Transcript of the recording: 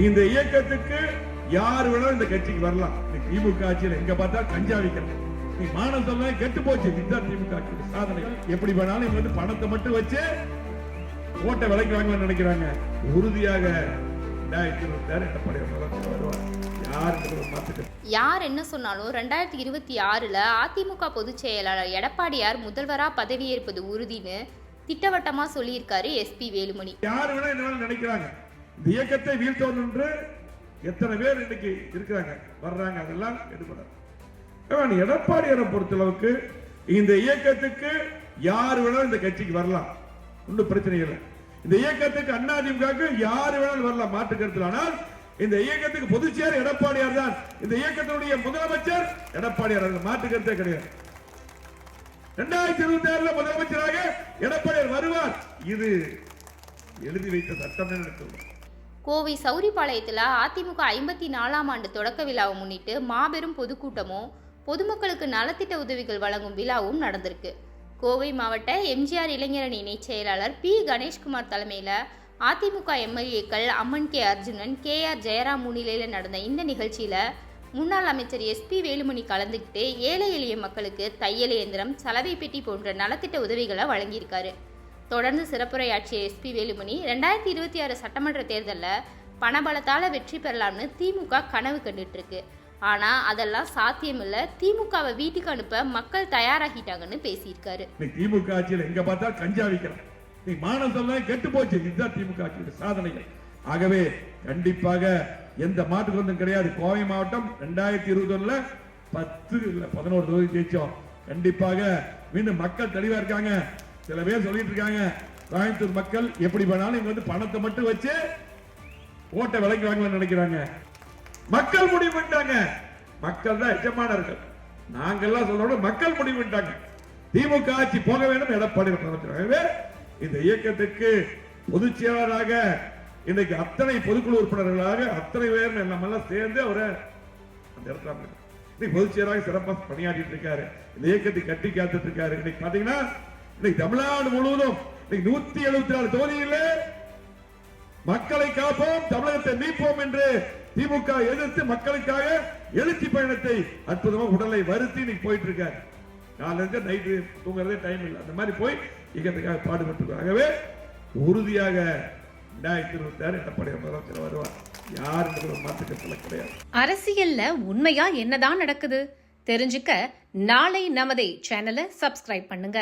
இந்த இயக்கத்துக்கு யார் வேணாலும் இந்த கட்சிக்கு வரலாம். திமுக ஆட்சியில் எங்க பார்த்தா கஞ்சா நீ மானம் சொல்ல கெட்டு போச்சு. இதுதான் திமுக ஆட்சி சாதனை. எப்படி வேணாலும் இவங்க வந்து பணத்தை மட்டும் வச்சு ஓட்டை விலைக்கு வாங்கலாம்னு நினைக்கிறாங்க. உறுதியாக யார் என்ன சொன்னாலும் ரெண்டாயிரத்தி இருபத்தி ஆறில் அதிமுக பொதுச் செயலாளர் எடப்பாடியார் முதல்வராக பதவியேற்பது உறுதின்னு திட்டவட்டமாக சொல்லியிருக்காரு எஸ்பி வேலுமணி. யார் வேணா நினைக்கிறாங்க. இந்த இயக்கத்தை வீழ்த்தணும் என்று எத்தனை பேர் இன்னைக்கு இருக்கிறாங்க வர்றாங்க அதெல்லாம் எடுபடாது. எடப்பாடியாரை பொறுத்தளவுக்கு இந்த இயக்கத்துக்கு யார் வேணாலும் இந்த கட்சிக்கு வரலாம். ஒன்றும் பிரச்சனை இல்லை. இந்த இயக்கத்துக்கு அதிமுகவுக்கு யார் வேணாலும் வரலாம் மாற்று கருத்தில். ஆனால் இந்த இயக்கத்துக்கு பொதுச்செயலர் எடப்பாடியார் தான். இந்த இயக்கத்தினுடைய முதலமைச்சர் எடப்பாடியார். மாற்று கருத்தே கிடையாது. இரண்டாயிரத்தி இருபத்தி ஆறுல முதலமைச்சராக எடப்பாடியார் வருவார். இது எழுதி வைத்த சட்டம் நடக்கும் கோவை சௌரிபாளையத்தில் அதிமுக ஐம்பத்தி நாலாம் ஆண்டு தொடக்க விழாவை முன்னிட்டு மாபெரும் பொதுக்கூட்டமும் பொதுமக்களுக்கு நலத்திட்ட உதவிகள் வழங்கும் விழாவும் நடந்திருக்கு. கோவை மாவட்ட எம்ஜிஆர் இளைஞரணி இணைச் செயலாளர் பி. கணேஷ்குமார் தலைமையில் அதிமுக எம்எல்ஏக்கள் Amman K. Arjunan K. R. Jayaram முன்னிலையில் நடந்த இந்த நிகழ்ச்சியில் முன்னாள் அமைச்சர் எஸ்பி வேலுமணி கலந்துக்கிட்டு ஏழை எளிய மக்களுக்கு தையல் இயந்திரம் சலவை பெட்டி போன்ற நலத்திட்ட உதவிகளை வழங்கியிருக்காரு. தொடர்ந்து சிறப்புரையாற்றிய எஸ்பி வேலுமணி ரெண்டாயிரத்தி இருபத்தி ஆறு சட்டமன்ற தேர்தலில் பணபலத்தால் வெற்றி பெறலாம்னு திமுக கனவு கண்டுட்டுருக்கு ஆனால் அதெல்லாம் சாத்தியமில்லை. திமுகவை வீட்டுக்கு அனுப்ப மக்கள் தயாராகிட்டாங்கன்னு பேசியிருக்காரு. திமுக ஆட்சியில் எங்க பார்த்தா கஞ்சா விற்கலாம் நீ மானம் கெட்டு போச்சு. இதுதான் திமுக ஆட்சியோட சாதனைகள். ஆகவே கண்டிப்பாக எந்த மாற்று கிடையாது. கோவை மாவட்டம் ரெண்டாயிரத்தி இருபத்தி ஒண்ணுல பத்து இல்லை பதினோரு தொகுதி ஜெயிச்சோம். கண்டிப்பாக மீண்டும் மக்கள் தெளிவா இருக்காங்க. சில பேர் சொல்லிட்டு இருக்காங்க கோயம்புத்தூர் மக்கள் எப்படி வேணாலும் இங்க வந்து பணத்தை மட்டும் வச்சு ஓட்டை விலைக்கு வாங்கலாம்னு நினைக்கிறாங்க. மக்கள் முடிவு பண்ணிட்டாங்க. மக்கள் தான் எஜமானர்கள். நாங்கெல்லாம் சொல்றோட மக்கள் முடிவு பண்ணிட்டாங்க. திமுக ஆட்சி போக வேண்டும் எடப்பாடி முதலமைச்சர் இந்த இயக்கத்துக்கு பொதுச் செயலாளராக இன்னைக்கு அத்தனை பொதுக்குழு உறுப்பினர்களாக அத்தனை பேர் நம்ம எல்லாம் சேர்ந்து அவரை அந்த இடத்துல இன்னைக்கு பொதுச் செயலாளராக சிறப்பாக பணியாற்றிட்டு இருக்காரு. இந்த இயக்கத்தை கட்டி காத்துட்டு இருக்காரு. இன்னைக்கு பாத்தீங்கன்னா இன்னைக்கு தமிழ்நாடு முழுவதும் இன்னைக்கு நூத்தி எழுபத்தி நாலு தொகுதியில் மக்களை காப்போம் தமிழகத்தை மீட்போம் என்று திமுக எதிர்த்து மக்களுக்காக எழுச்சி பயணத்தை அற்புதமா உடலை வருத்தி இன்னைக்கு போயிட்டு இருக்காரு. காலையில நைட்டு தூங்குறதே டைம் இல்லை. அந்த மாதிரி போய் இயக்கத்துக்காக பாடுபட்டு ஆகவே உறுதியாக ரெண்டாயிரத்தி இருபத்தி ஆறு எடப்பாடி முதலமைச்சர் வருவார். அரசியல்ல உண்மையா என்னதான் நடக்குது? தெரிஞ்சுக்க நாளை நமதே சேனலை சப்ஸ்கிரைப் பண்ணுங்க.